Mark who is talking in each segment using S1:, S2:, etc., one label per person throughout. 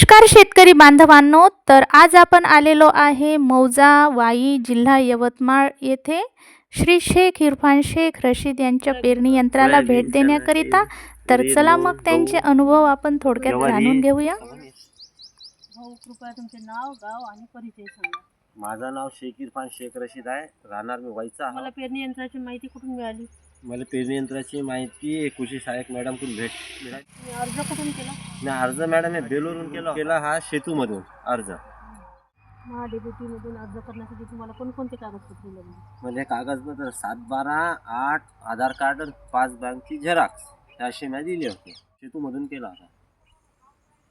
S1: नमस्कार शेतकरी बांधवांनो तर आज आपण आलेलो आहे मौजा वाई जिल्हा यवतमाळ येथे. श्री शेख इरफान शेख रशीद यांच्या पेरणी यंत्राला भेट देण्याकरिता. तर चला मग त्यांचे अनुभव आपण थोडक्यात जाणून घेऊया.
S2: भाऊ कृपया तुमचे नाव गाव आणि परिचय सांगा.
S3: माझं नाव शेख इरफान शेख रशीद आहे. राहणार मी वाईचा.
S2: मला पेरणी यंत्राची माहिती कुठून मिळाली?
S3: मला पेरणी यंत्राची माहिती कृषी सहाय्यक मॅडमकडून भेट मिळाली.
S2: तुम्ही अर्ज कुठून केला?
S3: मी अर्ज मॅडम हे बेलूरून केला. केला हा शेतूमधून अर्ज.
S2: महाडीबीटीमधून अर्ज करण्यासाठी तुम्हाला कोणकोणते कागदपत्रे लागली?
S3: म्हणजे कागदपत्र सात बारा आठ आधार कार्ड आणि पाच बँकची झेरॉक्स हे असे मी दिले होते. शेतूमधून केला होता.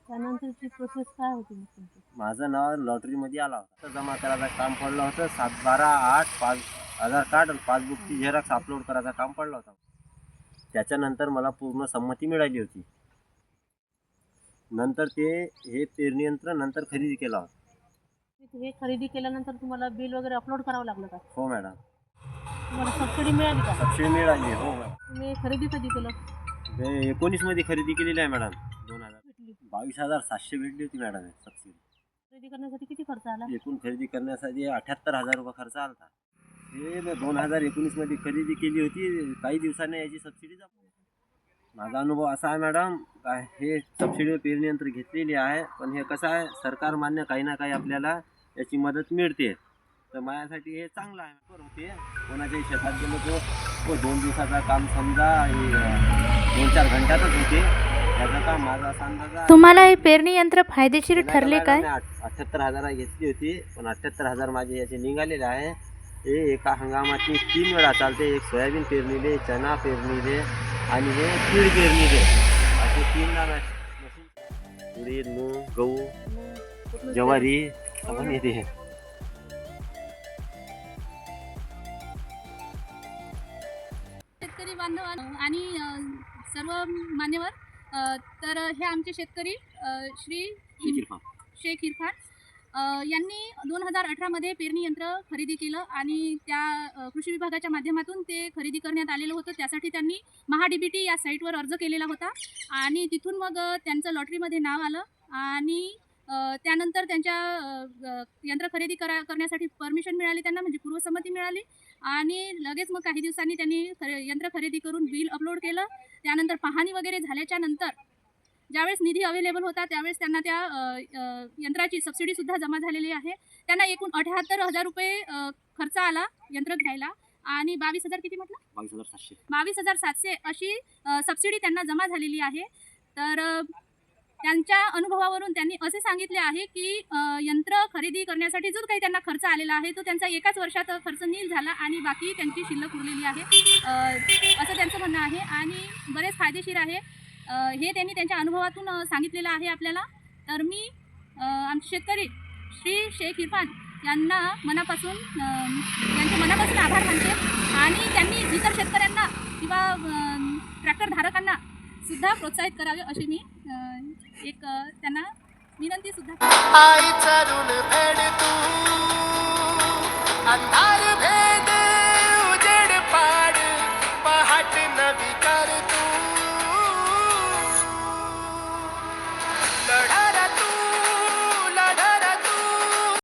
S2: त्यानंतरची प्रोसेस काय होती मग तुमची?
S3: माझं नाव लॉटरीमध्ये आला होता. तर जमा करायचं काम पडलं होतं. सात बारा आठ पाच आधार कार्ड आणि पासबुकची झेरॉक्स अपलोड करायचं काम पडलं होतं. त्याच्यानंतर मला पूर्ण संमती मिळाली होती. नंतर ते हे पेरणी यंत्र नंतर खरेदी केला होता.
S2: हे खरेदी केल्यानंतर तुम्हाला बिल वगैरे अपलोड करावं लागलं का?
S3: हो मॅडम
S2: तुम्हाला सबसिडी मिळाली का?
S3: सबसिडी मिळाली हो मॅडम
S2: तुम्ही खरेदी कधी केलं?
S3: हे एकोणीसमध्ये खरेदी केलेली आहे मॅडम दोन हजार
S2: भेटली.
S3: बावीस हजार सातशे भेटली होती मॅडम सबसिडी
S2: खरेदी करण्यासाठी किती खर्च आला?
S3: एकूण खरेदी करण्यासाठी अठ्याहत्तर हजार रुपये खर्च आला होता हे दोन हजार एकोणीसमध्ये खरेदी केली होती. काही दिवसांनी याची सबसिडी माझा अनुभव असा आहे मॅडम काय हे सबसिडी पेरणी यंत्र घेतलेली आहे पण हे कसं आहे सरकार मान्य काही ना काही आपल्याला याची मदत मिळते. तर माझ्यासाठी हे चांगलं आहे. बरोबर होते कोणाच्याही शेतात गेलो तो दोन दिवसाचा काम समजा दोन चार घंट्यातच होते त्याचं काम माझा असा अंदाज
S1: तुम्हाला हे पेरणी यंत्र फायदेशीर ठरले काय?
S3: अठ्याहत्तर हजार घेतली होती पण अठ्याहत्तर हजार माझे याचे निघालेले आहे. हे एका हंगामात तीन वेळा चालते. एक सोयाबीन पेरणीले चना पेरणीले आणि हे तीळ पेरणीले. असे तीन मशीन उडीद मूग गहू ज्वारी येते हे
S4: शेतकरी बांधव आणि सर्व मान्यवर तर हे आमचे शेतकरी श्री. शेख इरफान यांनी दोन हजार अठरामध्ये पेरणी यंत्र खरेदी केलं आणि त्या कृषी विभागाच्या माध्यमातून ते खरेदी करण्यात आलेलं होतं. त्यासाठी त्यांनी महाडीबीटी या साईटवर अर्ज केलेला होता आणि तिथून मग त्यांचं लॉटरीमध्ये नाव आलं आणि त्यानंतर त्यांच्या यंत्र खरेदी करा करण्यासाठी परमिशन मिळाली त्यांना म्हणजे पूर्वसंमती मिळाली आणि लगेच मग काही दिवसांनी त्यांनी खरे यंत्र खरेदी करून बिल अपलोड केलं. त्यानंतर पाहणी वगैरे झाल्याच्यानंतर ज्यावेळेस निधी अवेलेबल होता त्यावेळेस त्यांना त्या यंत्राची सबसिडीसुद्धा जमा झालेली आहे. त्यांना एकूण अठ्याहत्तर हजार रुपये खर्च आला यंत्र घ्यायला. आणि बावीस हजार किती म्हटलं?
S3: बावीस हजार सातशे.
S4: बावीस हजार सातशे अशी सबसिडी त्यांना जमा झालेली आहे. तर त्यांच्या अनुभवावरून त्यांनी असे सांगितले आहे की यंत्र खरेदी करण्यासाठी जो काही त्यांना खर्च आलेला आहे तो त्यांचा एकाच वर्षात खर्च नील झाला आणि बाकी त्यांची शिल्लक उरलेली आहे. असं त्यांचं म्हणणं आहे. आणि बरेच फायदेशीर आहे. हे त्यांनी त्यांच्या अनुभवातून सांगितलेलं आहे आपल्याला. तर मी आमचे शेतकरी श्री शेख इरफान यांना मनापासून त्यांचे मनापासून आभार मानते. आणि त्यांनी इतर शेतकऱ्यांना किंवा ट्रॅक्टर धारकांना सुद्धा प्रोत्साहित करावे अशी मी एक त्यांना विनंती सुद्धा